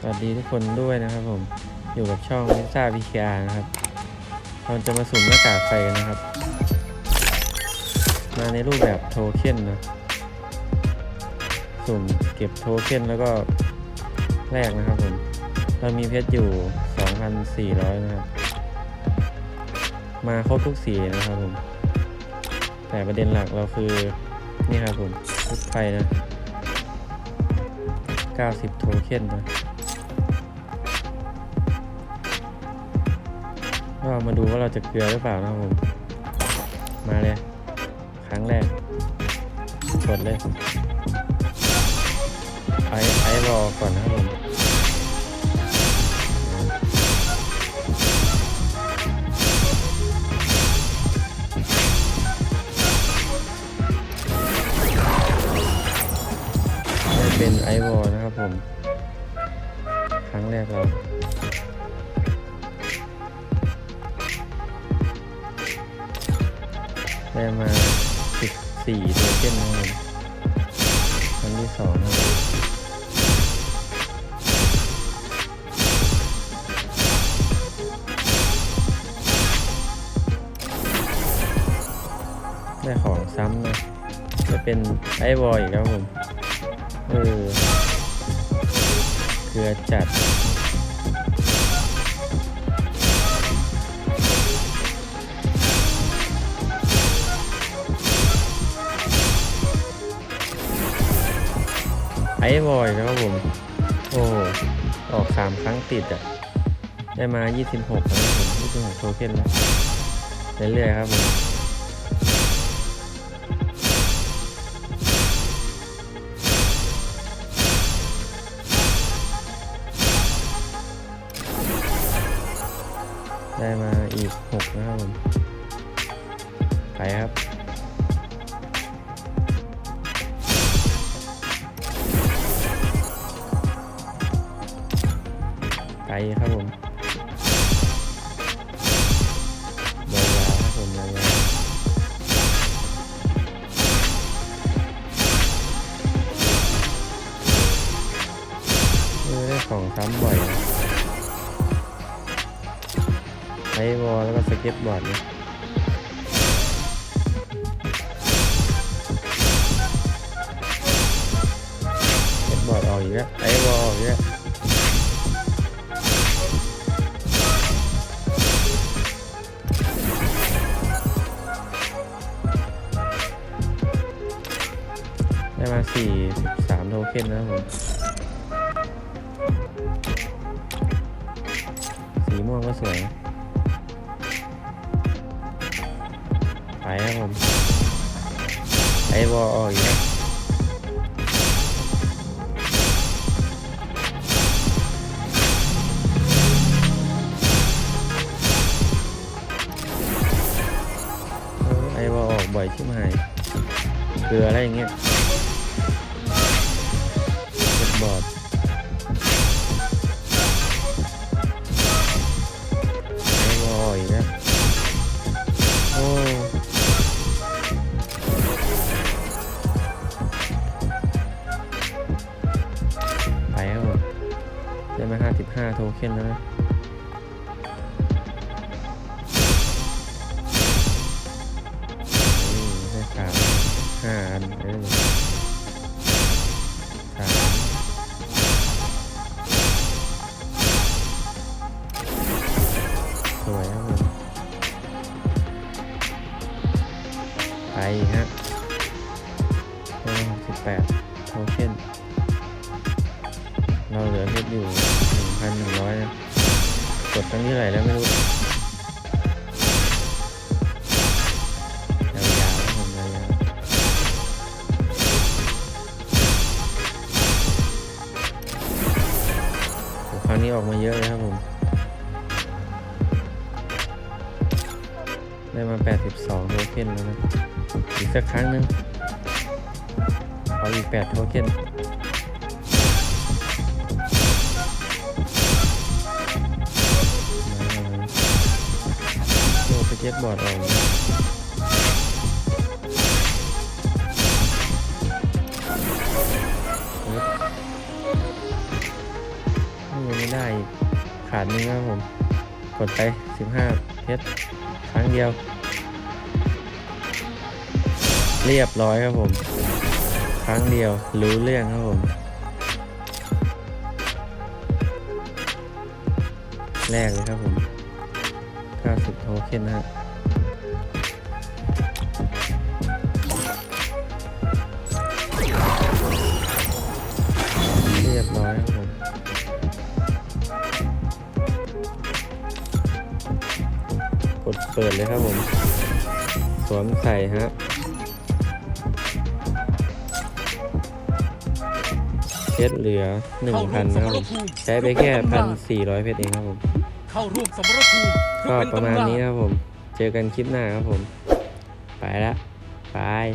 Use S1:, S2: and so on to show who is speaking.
S1: สวัสดีทุกคนด้วยนะครับผมอยู่กับช่องพิซซ่าพีเคอานะครับเราจะมาสุ่มหน้ากากไฟกันนะครับ มาในรูปแบบโทเค็นนะ สุ่มเก็บโทเค็นแล้วก็แลกนะครับผม เรามีเพชรอยู่ 2,400 นะครับ มาครบทุกสีนะครับผม แต่ประเด็นหลักเราคือนี่ครับผมชุดไฟนะ 90 โทเค็นนะ ก็มาดูว่าเราจะเกลือหรือเปล่านะครับผม มาเลย ครั้งแรก กดเลย ไอไอรอก่อนนะครับผมเป็นไอวอลนะครับผม ครั้งแรกเรา ได้มา14โทเค็นนะครับครั้งที่สองนะครับได้ของซ้ำนะ จะเป็นไอวอลอีกแล้วผม เออ เกลือจัด ไอวอยแล้วครับผม โอ้ออกสามครั้งติดอะ ได้มา 26แล้วครับผม26โทเค็นแล้วเรื่อยๆครับผมได้มาอีก 6 นะครับผม ไปครับ ครับผมยาวๆครับผมยาวๆเออได้ของซ้ำบ่อยไอวอลแล้วก็สเก็ตบอร์ดเนะสเก็ตบอร์ดออกอีกแล้วไอวอลออกอีกแล้ว เค็นนะครับผม สีม่วงก็สวย ไปครับผม ไอวอลออกอีกแล้วเออไอวอลออกบ่อยชิบหายเกลืออะไรอย่างเงี้ย ได้มาห้าสิบห้าโทเค็นแล้วนะได้สามห้าอันเออสามสวยครับผมไปฮะได้หกสิบแปดโทเค็นเราเหลือ อยู่หนึ่งพันหนึ่งร้อยนะกดครั้งที่ไหร่แล้วไม่รู้ครับผมยาวๆโอ้ครั้งนี้ออกมาเยอะเลยครับผม ได้มา 82 โทเค็นแล้วนะ อีกสักครั้งหนึ่งเอาอีก 8 โทเค็น ก็ตบอร์ดออกไม่ได้ขาดนึงครับผม กดไป 15เพชรครั้งเดียว เรียบร้อยครับผม ครั้งเดียวรู้เรื่องครับผมแรกเลยครับผม 90 โทเค็นนะฮะ ดเปิดเลยครับผมสวมใส่ฮะเพชรเหลือ1,000นะครับผมใช้ไปแค่1,400เพชรเองครับผม
S2: เข้าร่วมสมรภูมิ
S1: ก็
S2: ป
S1: ระมาณนี้นะครับผม เจอกันคลิปหน้าครับผม ไปละ บาย